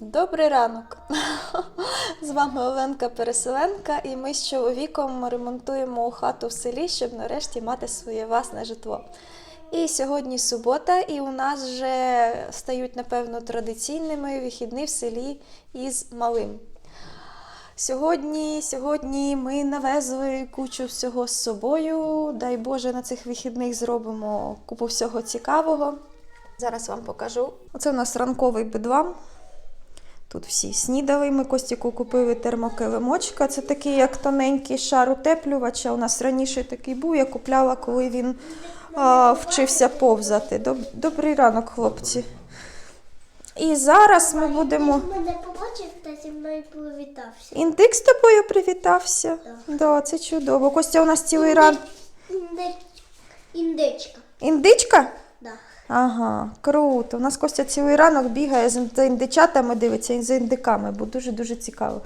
Добрий ранок! З вами Оленка Переселенка, і ми з чоловіком ремонтуємо хату в селі, щоб нарешті мати своє власне житло. І сьогодні субота, і у нас вже стають, напевно, традиційними вихідні в селі із малим. Сьогодні, сьогодні ми навезли кучу всього з собою. Дай Боже, на цих вихідних зробимо купу всього цікавого. Зараз вам покажу. Оце у нас ранковий бедлам. Тут всі снідали. Ми Костіку купили термокилимочка. Це такий, як тоненький шар утеплювача. У нас раніше такий був, я купляла, коли він а, вчився повзати. Доб- Добрий ранок, хлопці. І зараз ми будемо. Мене побачив та зі мною привітався. Індик з тобою привітався. Да, це чудово. Костя у нас цілий ран. Інде... Індичка. Індичка? Ага, круто. У нас Костя цілий ранок бігає з індичатами, дивиться і за індиками, бо дуже-дуже цікаво.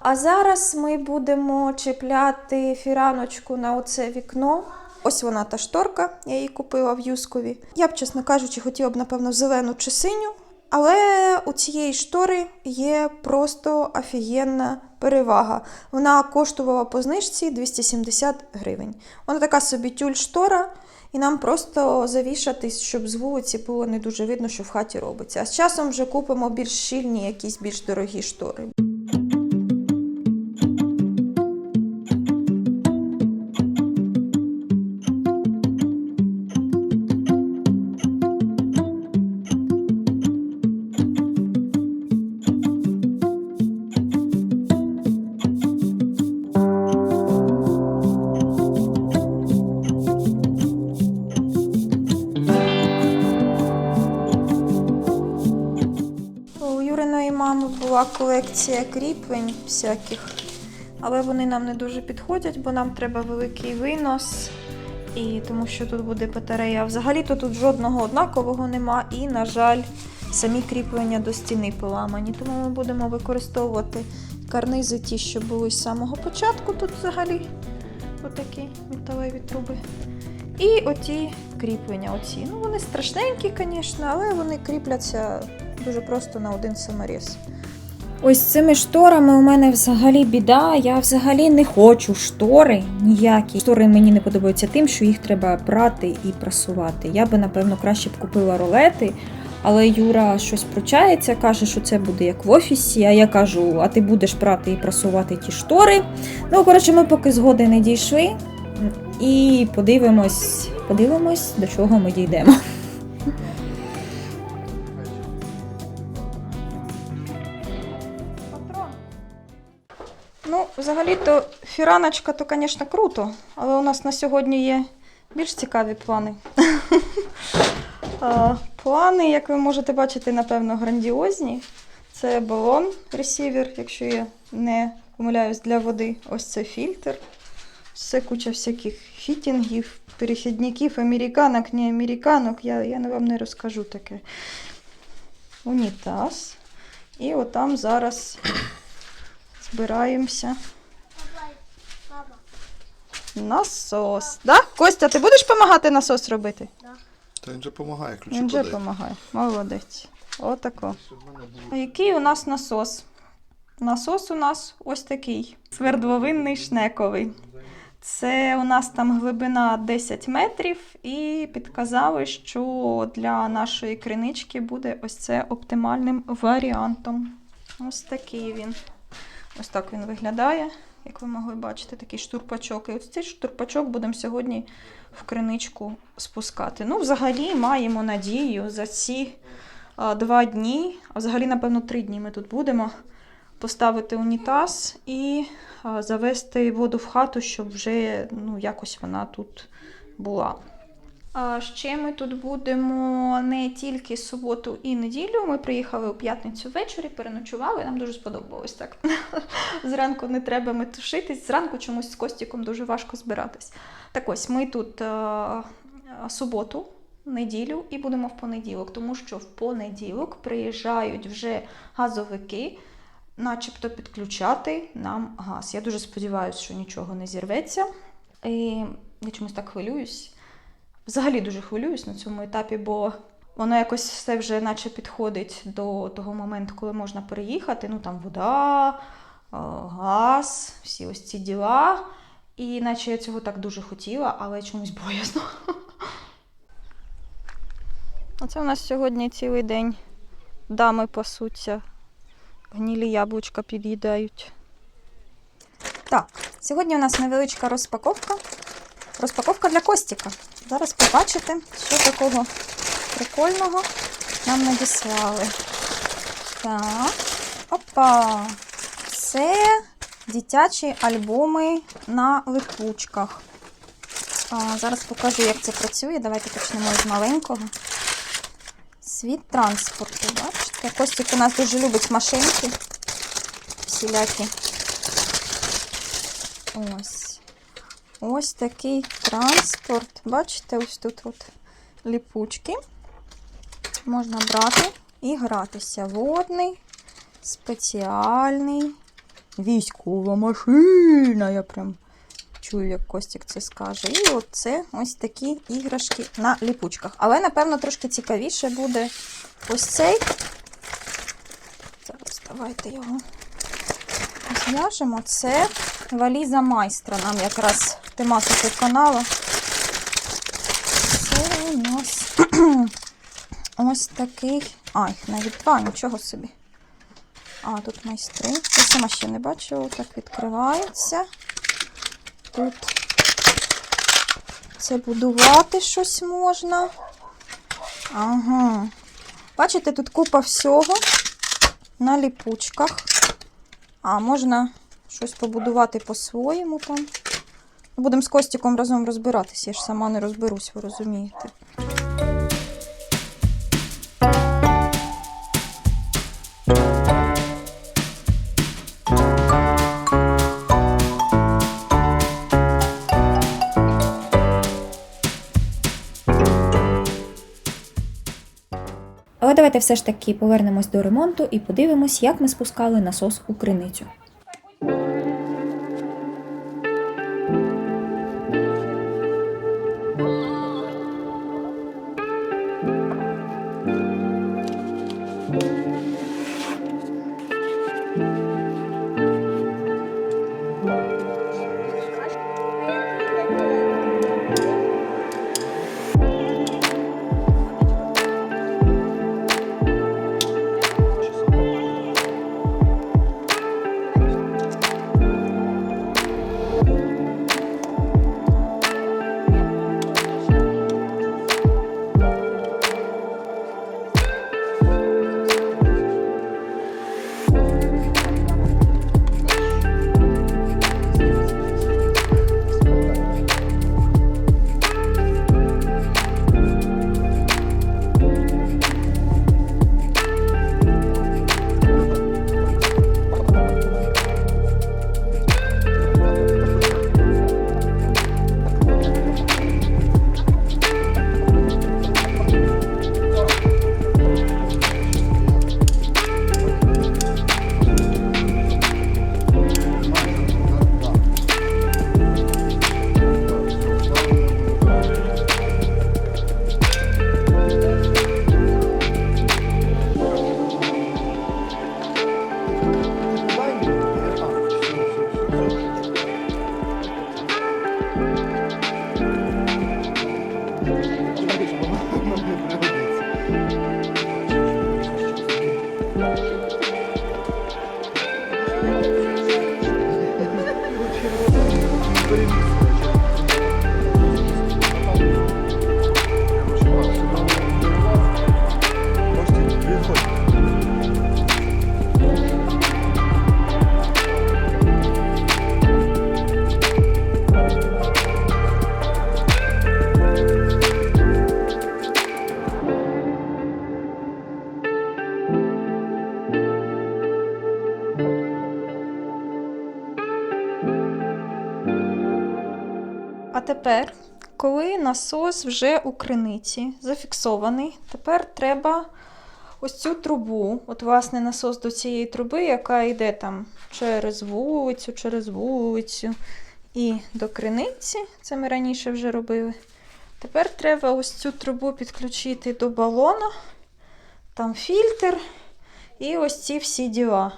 А зараз ми будемо чіпляти фіраночку на оце вікно. Ось вона та шторка, я її купила в Юскові. Я б, чесно кажучи, хотіла б, напевно, зелену чи синю. Але у цієї штори є просто офігенна перевага. Вона коштувала по знижці 270 гривень. Вона така собі тюль-штора, і нам просто завішатись, щоб з вулиці було не дуже видно, що в хаті робиться. А з часом вже купимо більш щільні, якісь більш дорогі штори. Колекція кріплень всяких, але вони нам не дуже підходять, бо нам треба великий винос. І тому що тут буде батарея. Взагалі-то тут жодного однакового нема, і, на жаль, самі кріплення до стіни поламані. Тому ми будемо використовувати карнизи, ті, що були з самого початку. Тут взагалі отакі металеві труби. І оті кріплення. Оці. Ну, вони страшненькі, звісно, але вони кріпляться дуже просто на один саморіз. Ось цими шторами у мене взагалі біда. Я взагалі не хочу штори ніякі. Штори мені не подобаються тим, що їх треба прати і прасувати. Я би, напевно, краще б купила ролети. Але Юра щось пручається, каже, що це буде як в офісі. А я кажу, а ти будеш прати і прасувати ті штори. Ну, коротше, ми поки згоди не дійшли. І подивимось, подивимось, до чого ми дійдемо. Взагалі-то фіраночка, то, звісно, круто, але у нас на сьогодні є більш цікаві плани. Плани, як ви можете бачити, напевно, грандіозні. Це балон ресівер, якщо я не помиляюсь, для води. Ось це фільтр. Це куча всяких фітінгів, перехідників, американок, не американок. Я, я вам не розкажу таке. Унітаз. І отам зараз збираємося. Насос. Да? Костя, ти будеш допомагати насос робити? Та він же допомагає, ключі Він вже подай. допомагає. Молодець. Отако. А який у нас насос? Насос у нас ось такий. Свердловинний шнековий. Це у нас там глибина 10 метрів, і підказали, що для нашої кринички буде ось це оптимальним варіантом. Ось такий він. Ось так він виглядає, як ви могли бачити, такий штурпачок. І ось цей штурпачок будемо сьогодні в криничку спускати. Ну, взагалі, маємо надію за ці два дні, а взагалі, напевно, три дні ми тут будемо поставити унітаз і завести воду в хату, щоб вже ну, якось вона тут була. Ще ми тут будемо не тільки суботу і неділю. Ми приїхали у п'ятницю ввечері, переночували. Нам дуже сподобалось так. Зранку не треба метушитись, зранку чомусь з Костіком дуже важко збиратись. Так ось ми тут е, суботу, неділю і будемо в понеділок, тому що в понеділок приїжджають вже газовики, начебто підключати нам газ. Я дуже сподіваюся, що нічого не зірветься. І я чомусь так хвилююсь. Взагалі дуже хвилююсь на цьому етапі, бо Воно якось все вже наче підходить до того моменту, коли можна переїхати. Ну там вода, е, газ, всі ось ці діла. І наче я цього так дуже хотіла, але чомусь боязно. Оце у нас сьогодні цілий день дами пасуться, гнілі яблучка під'їдають. Так, сьогодні у нас невеличка розпаковка. Розпаковка для Костіка. Зараз побачите, що такого прикольного нам надіслали. Так, опа! Це дитячі альбоми на липучках. А, зараз покажу, як це працює. Давайте почнемо з маленького. Світ транспорту. Бачите? Костік у нас дуже любить машинки. Всілякі. Ось. Ось такий транспорт. Бачите, ось тут от ліпучки. Можна брати і гратися. Водний, спеціальний, військова машина. Я прям чую, як Костік це скаже. І оце ось такі іграшки на ліпучках. Але, напевно, трошки цікавіше буде ось цей. Зараз давайте його зв'яжемо. Це валіза майстра. Нам якраз тематику каналу. Це у нас ось такий. Ай, навіть два, нічого собі. А, тут майстри. Я сама ще не бачила, так відкривається. Тут це будувати щось можна. Ага. Бачите, тут купа всього на ліпучках. А можна щось побудувати по-своєму там. Будемо з Костіком разом розбиратися. Я ж сама не розберусь, ви розумієте. Але давайте все ж таки повернемось до ремонту і подивимось, як ми спускали насос у криницю. Насос вже у криниці зафіксований, тепер треба ось цю трубу, от власне насос до цієї труби, яка йде там через вулицю, через вулицю і до криниці, це ми раніше вже робили. Тепер треба ось цю трубу підключити до балона. Там фільтр і ось ці всі діла.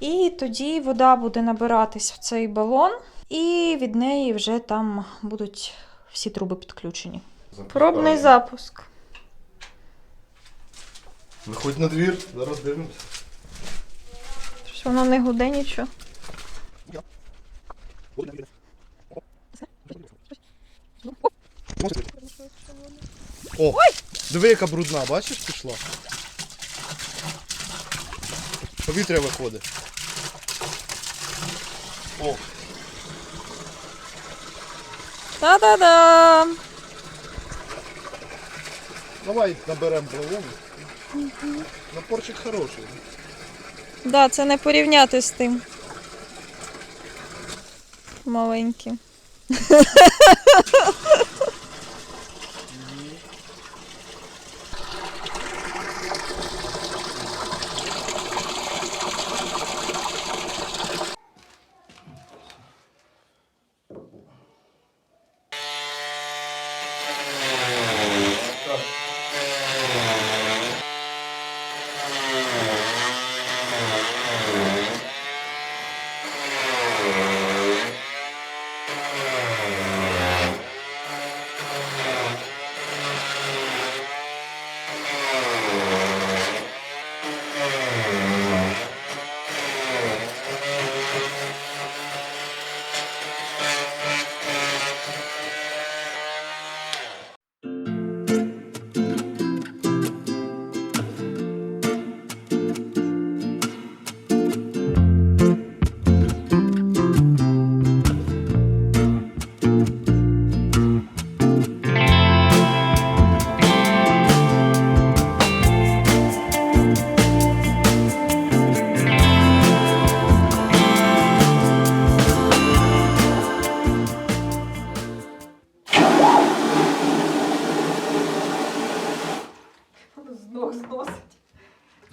І тоді вода буде набиратись в цей балон, і від неї вже там будуть всі труби підключені. Пробний запуск. Виходь на двір, зараз дивимося. Щось воно не гуде нічого. О, диви, яка брудна, бачиш, пішла. Повітря виходить. О, Та-да-дам! давай наберемо балон. Напорчик хороший. Да, це не порівняти з тим. Маленьким.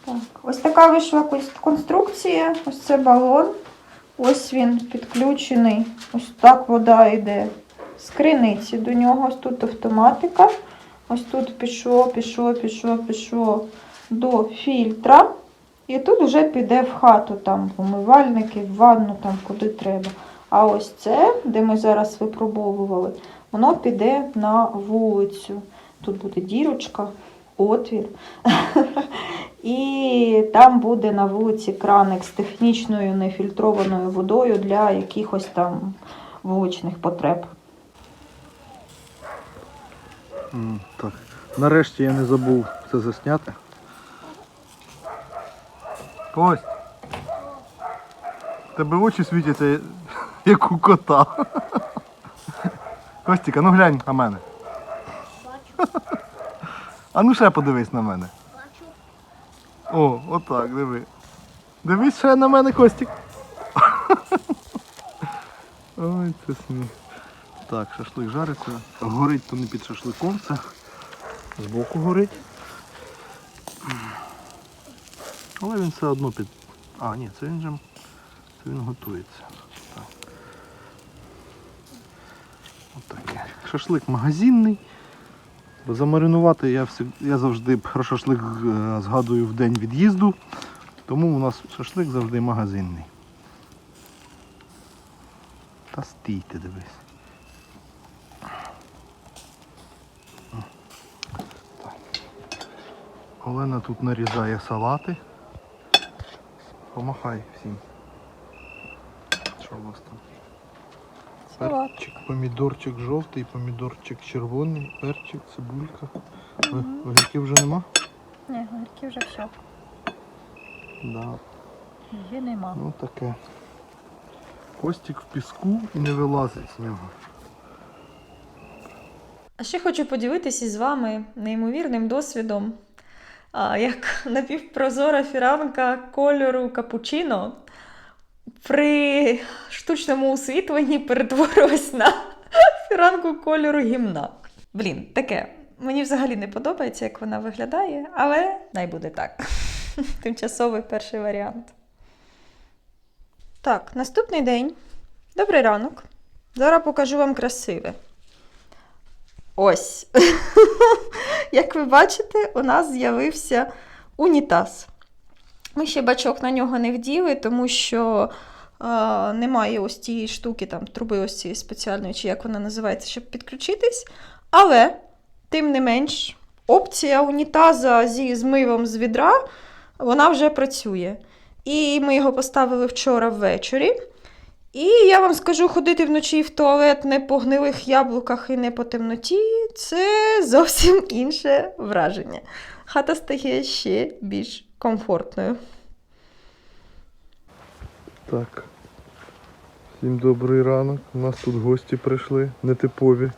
Так, ось така вийшла конструкція. Ось це балон. Ось він підключений. Ось так вода йде з криниці до нього. Ось тут автоматика. Ось тут пішло, пішло, пішло, пішло до фільтра. І тут вже піде в хату, там, в умивальники, в ванну, там, куди треба. А ось це, де ми зараз випробовували, воно піде на вулицю. Тут буде дірочка, отвір. І там буде на вулиці краник з технічною нефільтрованою водою для якихось там вуличних потреб. Так. Нарешті я не забув це засняти. Кость. Тебе очі світяться, як у кота. Костіка, ну глянь на мене. А ну ще подивись на мене. О, отак, диви. Дивись ще на мене, Костік. Ой, це сміх. Так, шашлик жариться. Горить то не під шашликом, це збоку горить. Але він все одно під. А, ні, це він же це він готується. Так. Отаке. Шашлик магазинний. Замаринувати я, всі, я завжди про шашлик е, згадую в день від'їзду, тому у нас шашлик завжди магазинний. Та стійте, дивись. Олена тут нарізає салати. Помахай всім. Що у вас там? Перчик, помідорчик жовтий, помідорчик червоний, перчик, цибулька. Ви- Огірків вже нема? Ні, горки вже все. Да. Її нема. Ну таке. Костік в піску і не вилазить з нього. А ще хочу поділитися з вами неймовірним досвідом, а, як напівпрозора фіранка кольору капучино при штучному освітленні перетворилась на фіранку кольору гімна. Блін, таке. Мені взагалі не подобається, як вона виглядає, але най буде так. Тимчасовий перший варіант. Так, наступний день. Добрий ранок. Зараз покажу вам красиве. Ось. Як ви бачите, у нас з'явився унітаз. Ми ще бачок на нього не вділи, тому що немає ось тієї штуки, там, труби ось цієї спеціальної, чи як вона називається, щоб підключитись. Але, тим не менш, опція унітаза зі змивом з відра, вона вже працює. І ми його поставили вчора ввечері. І я вам скажу, ходити вночі в туалет не по гнилих яблуках і не по темноті це зовсім інше враження. Хата стає ще більш комфортною. Так. Всім добрий ранок. У нас тут гості прийшли, нетипові.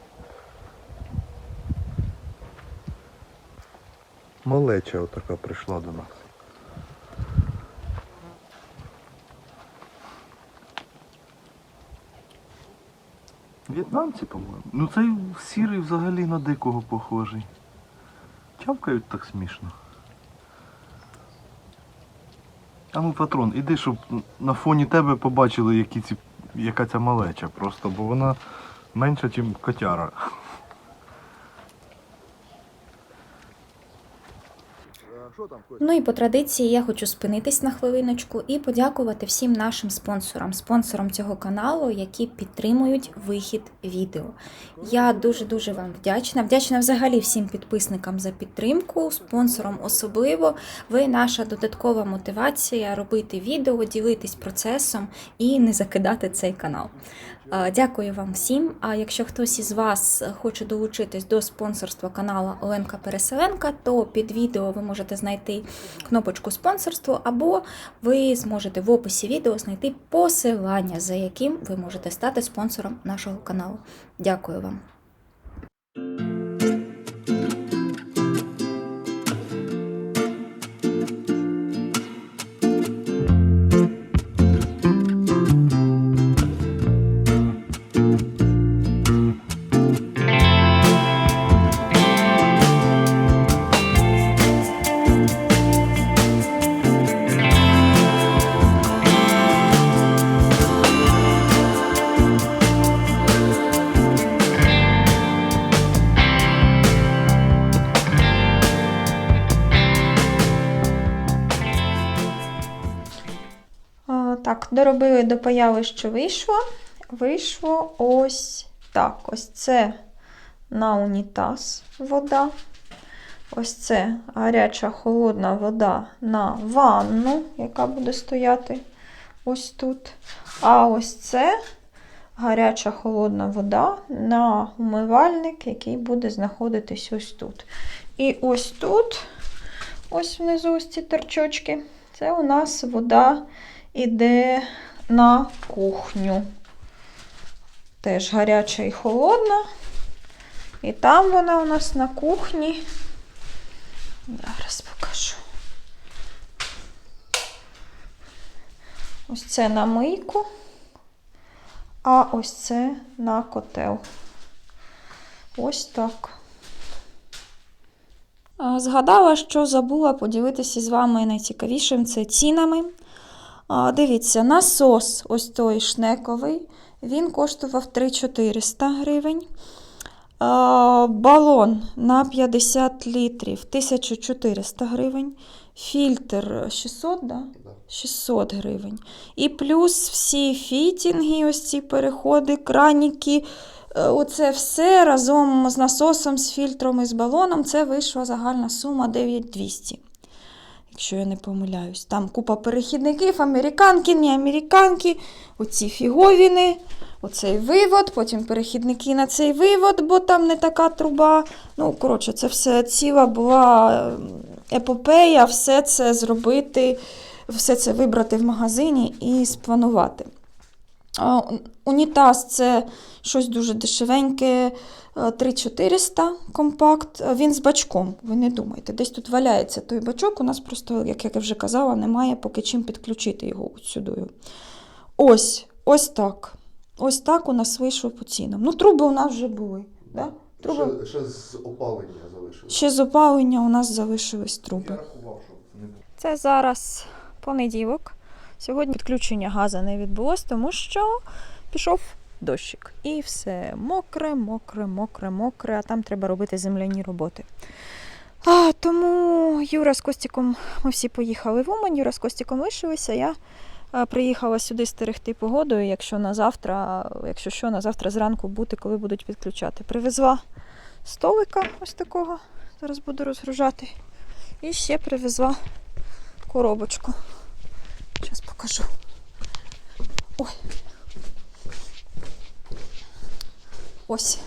Малеча отака прийшла до нас. В'єтнамці, по-моєму. Ну цей сірий взагалі на дикого похожий. Чавкають так смішно. А ну, патрон, іди, щоб на фоні тебе побачили, які ці, яка ця малеча просто, бо вона менша, ніж котяра. Ну і по традиції я хочу спинитись на хвилиночку і подякувати всім нашим спонсорам, спонсорам цього каналу, які підтримують вихід відео. Я дуже дуже вам вдячна. Вдячна взагалі всім підписникам за підтримку, спонсорам особливо. Ви наша додаткова мотивація робити відео, ділитись процесом і не закидати цей канал. Е, Дякую вам всім. А якщо хтось із вас хоче долучитись до спонсорства каналу Оленка Переселенка, то під відео ви можете знайти кнопочку спонсорство, або ви зможете в описі відео знайти посилання, за яким ви можете стати спонсором нашого каналу. Дякую вам. Доробили до появи, що вийшло. Вийшло ось так. Ось це на унітаз вода. Ось це гаряча холодна вода на ванну, яка буде стояти ось тут. А ось це гаряча холодна вода на умивальник, який буде знаходитись ось тут. І ось тут, ось внизу ось ці торчочки, це у нас вода іде на кухню. Теж гаряча і холодна. І там вона у нас на кухні. Зараз покажу. Ось це на мийку, а ось це на котел. Ось так. Згадала, що забула поділитися з вами найцікавішим це цінами. А, Дивіться, насос ось той шнековий, він коштував 3400 гривень. А, Балон на 50 літрів 1400 гривень. Фільтр 600, да? 600 гривень. І плюс всі фітінги, ось ці переходи, краніки. е, Оце все разом з насосом, з фільтром і з балоном. Це вийшла загальна сума 9200 якщо я не помиляюсь. Там купа перехідників, американки, не американки, оці фіговіни, оцей вивод, потім перехідники на цей вивод, бо там не така труба. Ну, коротше, це все ціла була епопея, все це зробити, все це вибрати в магазині і спланувати. Унітаз це щось дуже дешевеньке, е, 3400 компакт. Е, Він з бачком, ви не думайте. Десь тут валяється той бачок. У нас просто, як я вже казала, немає поки чим підключити його от сюди. Ось, ось так. Ось так у нас вийшло по цінам. Ну, труби у нас вже були. Да? Труби... Ще, ще з опалення залишилось. Ще з опалення у нас залишились Я труби. рахував, що не було. Це зараз понеділок. Сьогодні підключення газу не відбулось, тому що пішов дощик. І все мокре, мокре, мокре, мокре, а там треба робити земляні роботи. А, тому Юра з Костіком, ми всі поїхали в Умань, Юра з Костіком лишилися. Я приїхала сюди стерегти погодою, якщо на завтра, якщо що, на завтра зранку бути, коли будуть підключати. Привезла столика ось такого, зараз буду розгружати. І ще привезла коробочку. Зараз покажу. Ой. Ось.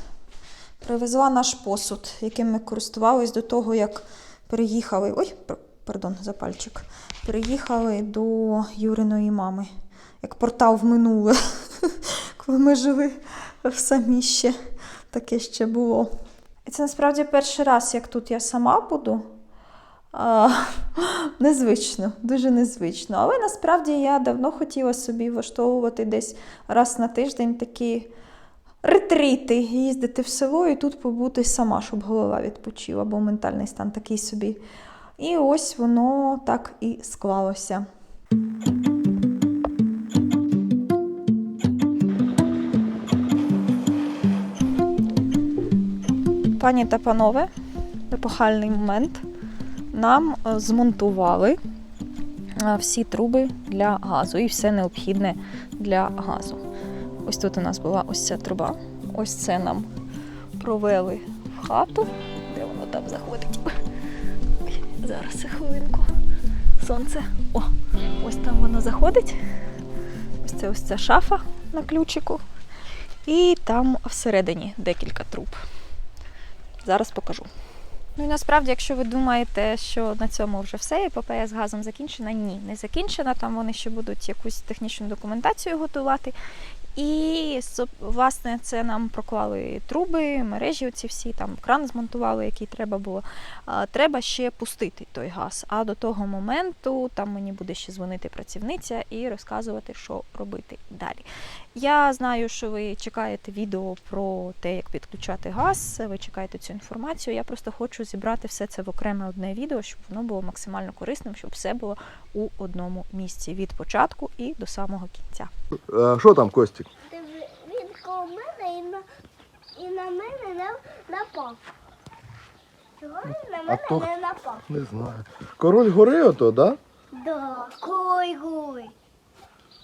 Привезла наш посуд, яким ми користувались до того, як переїхали. Ой, пардон, за пальчик. Переїхали до Юриної мами. Як портал в минуле. Коли ми жили в самі ще. Таке ще було. І це насправді перший раз, як тут я сама буду. А, незвично, дуже незвично. Але насправді я давно хотіла собі влаштовувати десь раз на тиждень такі ретріти, їздити в село і тут побути сама, щоб голова відпочила, бо ментальний стан такий собі. І ось воно так і склалося. Пані та панове, епохальний момент. Нам е, змонтували е, всі труби для газу і все необхідне для газу. Ось тут у нас була ось ця труба. Ось це нам провели в хату. Де воно там заходить? Ой, зараз хвилинку. Сонце. О, ось там воно заходить. Ось це ось ця шафа на ключику. І там всередині декілька труб. Зараз покажу. Ну і насправді, якщо ви думаєте, що на цьому вже все, епопея з газом закінчена, ні, не закінчена. Там вони ще будуть якусь технічну документацію готувати. І власне це нам проклали труби, мережі, оці всі там кран змонтували, який треба було. Треба ще пустити той газ. А до того моменту там мені буде ще дзвонити працівниця і розказувати, що робити далі. Я знаю, що ви чекаєте відео про те, як підключати газ. Ви чекаєте цю інформацію. Я просто хочу зібрати все це в окреме одне відео, щоб воно було максимально корисним, щоб все було у одному місці від початку і до самого кінця. Що там, Костік? Він коло мене і на, і на мене не напав. Чого він на мене то- не напав? Не знаю. Король гори ото, да? Да, кой гой.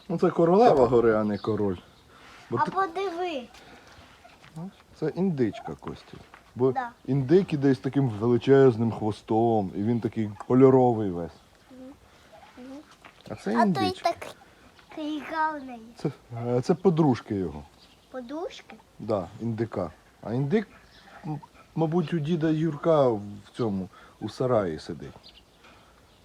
Ну це королева гори, а не король. Бо А ти- подиви. Це індичка Костік. Бо Да. індик іде з таким величезним хвостом, і він такий кольоровий весь. А це А індичка. такий гарний. Це, е, це подружки його. Подушки. Да, індика. А індик, м, мабуть, у діда Юрка в цьому, у сараї сидить.